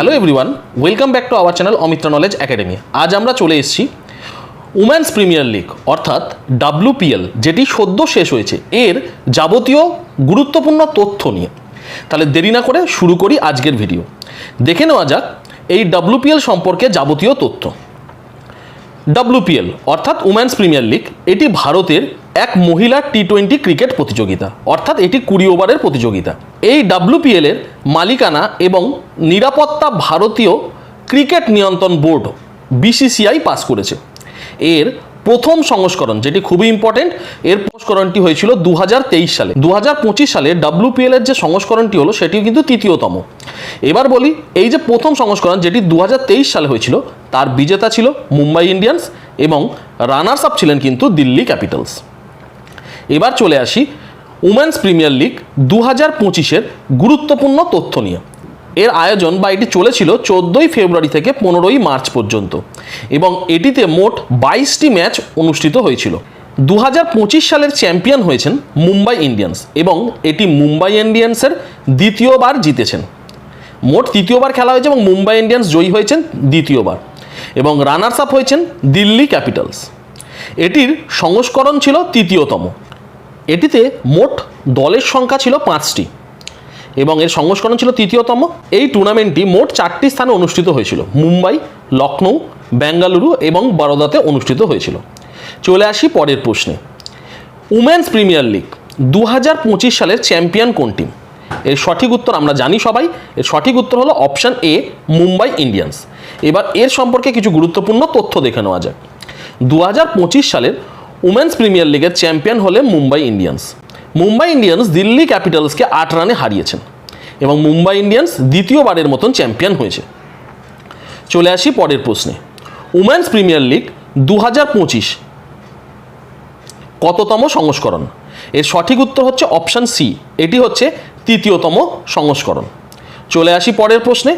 Hello everyone welcome back to our channel Amitra knowledge academy আজ আমরা চলে এসেছি উমেন্স প্রিমিয়ার লিগ অর্থাৎ ডাব্লুপিএল যেটি সদ্য শেষ হয়েছে। এর যাবতীয় গুরুত্বপূর্ণ তথ্য নিয়ে। তাহলে দেরি না করে শুরু করি আজকের ভিডিও দেখে নেওয়া যাক এই ডাব্লুপিএল সম্পর্কে যাবতীয় তথ্য। ডাব্লুপিএল অর্থাৎ উমেন্স প্রিমিয়ার লিগ এটি ভারতের এক মহিলা টি টোয়েন্টি ক্রিকেট প্রতিযোগিতা। অর্থাৎ এটি কুড়ি ওভারের প্রতিযোগিতা। এই ডাব্লুপিএল এর মালিকানা এবং নিরাপত্তা ভারতীয় ক্রিকেট নিয়ন্ত্রণ বোর্ড বিসিসিআই পাস করেছে। এর প্রথম সংস্করণ, যেটি খুবই ইম্পর্টেন্ট এর সংস্করণটি হয়েছিল দু হাজার তেইশ সালে। দু হাজার পঁচিশ সালে ডাব্লুপিএল এর যে সংস্করণটি হলো সেটিও কিন্তু তৃতীয়তম। এবার বলি, এই যে প্রথম সংস্করণ, যেটি দু হাজার তেইশ সালে হয়েছিল, তার বিজেতা ছিল মুম্বাই ইন্ডিয়ান্স এবং রানার্স আপ ছিলেন কিন্তু দিল্লি ক্যাপিটালস। এবার চলে আসি উমেন্স প্রিমিয়ার লিগ দু হাজার পঁচিশের গুরুত্বপূর্ণ তথ্য নিয়ে। এর আয়োজন বা এটি চলেছিল চোদ্দোই ফেব্রুয়ারি থেকে পনেরোই মার্চ পর্যন্ত এবং এটিতে মোট বাইশটি ম্যাচ অনুষ্ঠিত হয়েছিল। দু হাজার পঁচিশ সালের চ্যাম্পিয়ন হয়েছেন মুম্বাই ইন্ডিয়ান্স এবং এটি মুম্বাই ইন্ডিয়ান্সের দ্বিতীয়বার জিতেছেন। মোট তৃতীয়বার খেলা হয়েছে এবং মুম্বাই ইন্ডিয়ান্স জয়ী হয়েছেন দ্বিতীয়বার এবং রানার্স আপ হয়েছেন দিল্লি ক্যাপিটালস। এটির সংস্করণ ছিল তৃতীয়তম। এটিতে মোট দলের সংখ্যা ছিল পাঁচটি এবং এর সংস্করণ ছিল তৃতীয়তম। এই টুর্নামেন্টটি মোট চারটি স্থানে অনুষ্ঠিত হয়েছিল। মুম্বাই লখনৌ বেঙ্গালুরু এবং বরোদাতে অনুষ্ঠিত হয়েছিল। চলে আসি পরের প্রশ্নে। উমেন্স প্রিমিয়ার লিগ দু হাজার পঁচিশ সালের চ্যাম্পিয়ন কোন টিম? এর সঠিক উত্তর আমরা জানি সবাই। এর সঠিক উত্তর হলো অপশান এ, মুম্বাই ইন্ডিয়ান্স। এবার এর সম্পর্কে কিছু গুরুত্বপূর্ণ তথ্য দেখে নেওয়া যাক। দু হাজার পঁচিশ সালের উমেন্স প্রিমিয়ার লিগের চ্যাম্পিয়ন হলে মুম্বাই ইন্ডিয়ান্স। মুম্বাই ইন্ডিয়ান্স দিল্লি ক্যাপিটালসকে আট রানে হারিয়েছেন এবং মুম্বাই ইন্ডিয়ান্স দ্বিতীয়বারের মতন চ্যাম্পিয়ন হয়েছে। চলে আসি পরের প্রশ্নে। উমেন্স প্রিমিয়ার লিগ দু হাজার পঁচিশ কততম সংস্করণ? এর সঠিক উত্তর হচ্ছে অপশান সি। এটি হচ্ছে তৃতীয়তম সংস্করণ। চলে আসি পরের প্রশ্নে।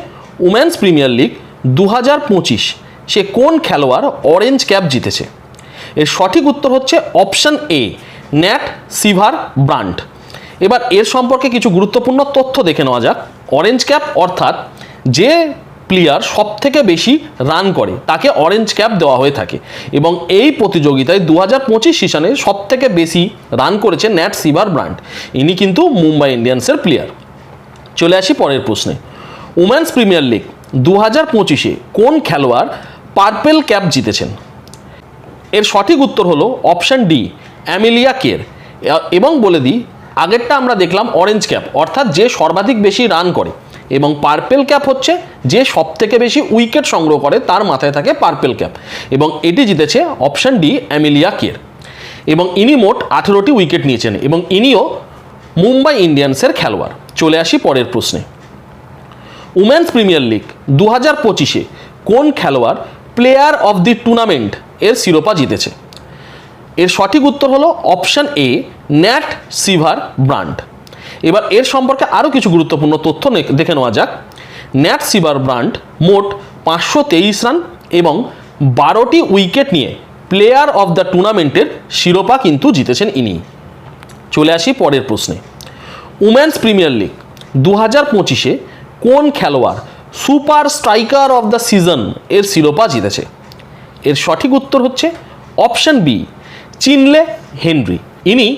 উমেন্স প্রিমিয়ার লিগ দু হাজার পঁচিশ সে কোন খেলোয়াড় অরেঞ্জ ক্যাপ জিতেছে? এর সঠিক উত্তর হচ্ছে অপশান এ, ন্যাট সিভার ব্রান্ড এবার এর সম্পর্কে কিছু গুরুত্বপূর্ণ তথ্য দেখে নেওয়া যাক। অরেঞ্জ ক্যাপ অর্থাৎ যে প্লেয়ার সব থেকে বেশি রান করে, তাকে অরেঞ্জ ক্যাপ দেওয়া হয়ে থাকে। এবং এই প্রতিযোগিতায় দু হাজার পঁচিশ সিজনে সব থেকে বেশি রান করেছে ন্যাট সিভার ব্রান্ড ইনি কিন্তু মুম্বাই ইন্ডিয়ান্সের প্লেয়ার। চলে আসি পরের প্রশ্নে। উমেন্স প্রিমিয়ার লিগ দু হাজার পঁচিশে কোন খেলোয়াড় পার্পেল ক্যাপ জিতেছেন? এর সঠিক উত্তর হলো অপশান ডি, অ্যামিলিয়া কের। এবং বলে দিই, আগেরটা আমরা দেখলাম অরেঞ্জ ক্যাপ, অর্থাৎ যে সর্বাধিক বেশি রান করে। এবং পার্পেল ক্যাপ হচ্ছে যে সব থেকে বেশি উইকেট সংগ্রহ করে, তার মাথায় থাকে পার্পেল ক্যাপ। এবং এটি জিতেছে অপশান ডি, অ্যামিলিয়া কের। এবং ইনি মোট আঠেরোটি উইকেট নিয়েছেন, এবং ইনিও মুম্বাই ইন্ডিয়ান্সের খেলোয়াড়। চলে আসি পরের প্রশ্নে। উমেন্স প্রিমিয়ার লিগ দু হাজার পঁচিশে কোন খেলোয়াড় প্লেয়ার অফ দি টুর্নামেন্ট এর শিরোপা জিতেছে। এর সঠিক উত্তর হলো অপশান এ, ন্যাট সিভার ব্রান্ড। এবার এর সম্পর্কে আরও কিছু গুরুত্বপূর্ণ তথ্য দেখে নেওয়া যাক। ন্যাট সিভার ব্রান্ড মোট পাঁচশো তেইশ রান এবং বারোটি উইকেট নিয়ে প্লেয়ার অফ দ্য টুর্নামেন্টের শিরোপা কিন্তু জিতেছেন ইনি। চলে আসি পরের প্রশ্নে। উমেন্স প্রিমিয়ার লিগ দু হাজার পঁচিশে কোন খেলোয়াড় super striker of the season এর শিরোপা জিতেছে? এর সঠিক উত্তর হচ্ছে অপশন বি, চিনলে হেনরি। ইনি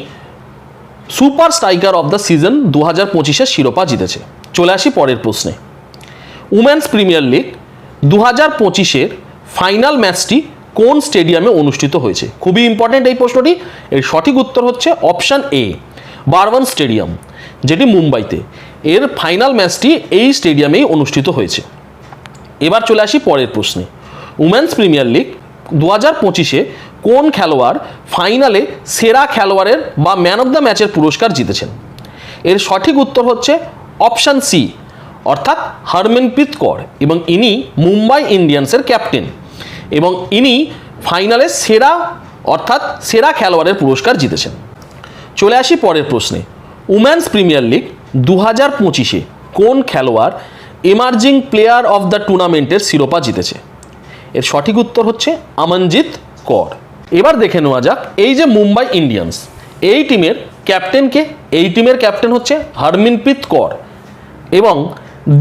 super striker of the season দু হাজার পঁচিশের শিরোপা জিতেছে। চলে আসি পরের প্রশ্নে। উমেন্স প্রিমিয়ার লিগ দু হাজার পঁচিশের ফাইনাল ম্যাচটি কোন স্টেডিয়ামে অনুষ্ঠিত হয়েছে? খুবই ইম্পর্ট্যান্ট এই প্রশ্নটি। এর সঠিক উত্তর হচ্ছে অপশান এ বারওয়ান স্টেডিয়াম, যেটি মুম্বাইতে। এর ফাইনাল ম্যাচটি এই স্টেডিয়ামেই অনুষ্ঠিত হয়েছে। এবার চলে আসি পরের প্রশ্নে। উমেন্স প্রিমিয়ার লিগ দু হাজার পঁচিশে কোন খেলোয়াড় ফাইনালে সেরা খেলোয়াড়ের বা ম্যান অফ দ্য ম্যাচের পুরস্কার জিতেছেন? এর সঠিক উত্তর হচ্ছে অপশান সি, অর্থাৎ হরমনপ্রীত কর এবং ইনি মুম্বাই ইন্ডিয়ান্সের ক্যাপ্টেন এবং ইনি ফাইনালে সেরা, অর্থাৎ সেরা খেলোয়াড়ের পুরস্কার জিতেছেন। চলে আসি পরের প্রশ্নে। উমেন্স প্রিমিয়ার লিগ দু হাজার পঁচিশে কোন খেলোয়াড় এমার্জিং প্লেয়ার অফ দ্য টুর্নামেন্টের শিরোপা জিতেছে? এর সঠিক উত্তর হচ্ছে আমনজিৎ কর। এবার দেখে নেওয়া যাক এই যে মুম্বাই ইন্ডিয়ান্স, এই টিমের ক্যাপ্টেনকে এই টিমের ক্যাপ্টেন হচ্ছে হরমিনপ্রীত কর এবং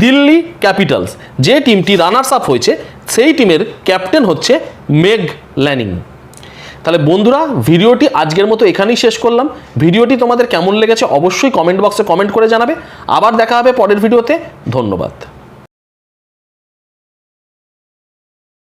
দিল্লি ক্যাপিটালস, যে টিমটি রানার্স আপ হয়েছে, সেই টিমের ক্যাপ্টেন হচ্ছে মেগ ল্যানিং। তাহলে বন্ধুরা, ভিডিওটি আজকের মতো এখানেই শেষ করলাম। ভিডিওটি তোমাদের কেমন লেগেছে অবশ্যই কমেন্ট বক্সে কমেন্ট করে জানাবে। আবার দেখা হবে পরের ভিডিওতে। ধন্যবাদ।